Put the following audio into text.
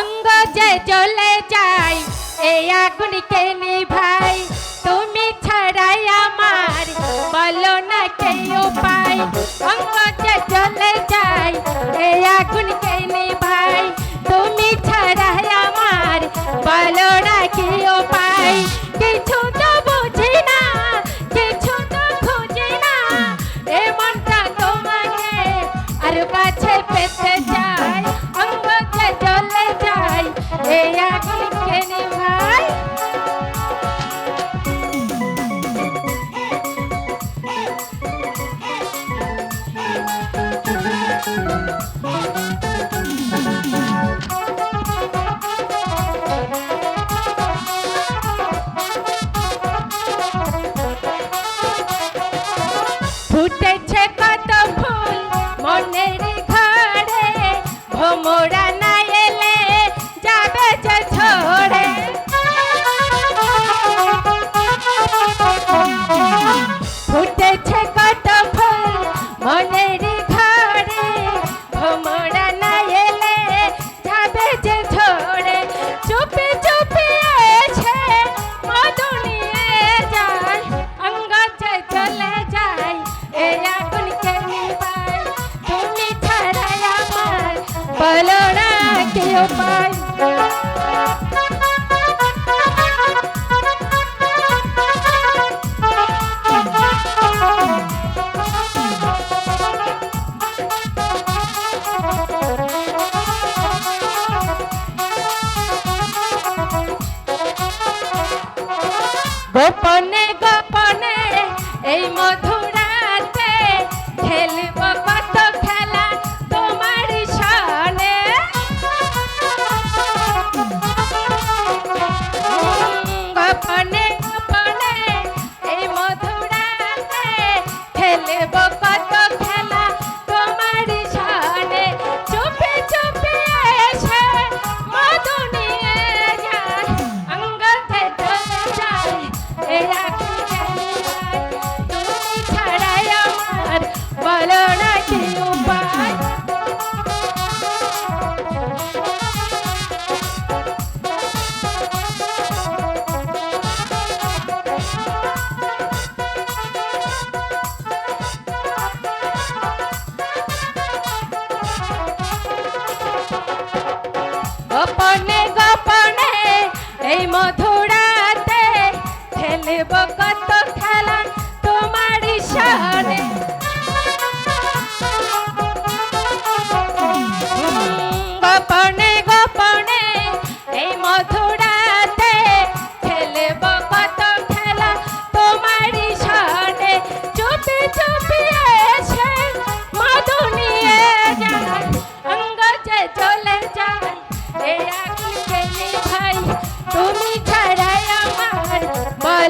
অঙ্গ যে চলে যায়, এই আগুনকে নিভাই। তুমি ছাড়াই আমার বলো না কেউ পাই। অঙ্গ ফুটেছে কত ফুল মনের ঘরে ভোমরা উপায় গোপনে গোপনে এই মধুরাতে খেলব কত খেলা, তোমার সনে চুপি চুপি এসে মধু নিয়ে যায় অঙ্গতে চলে যায় নিভাই। তুমি ছাড়াই আমার বলো মধুরাতে খেলব কত খেলা তোমার গোপনে গোপনে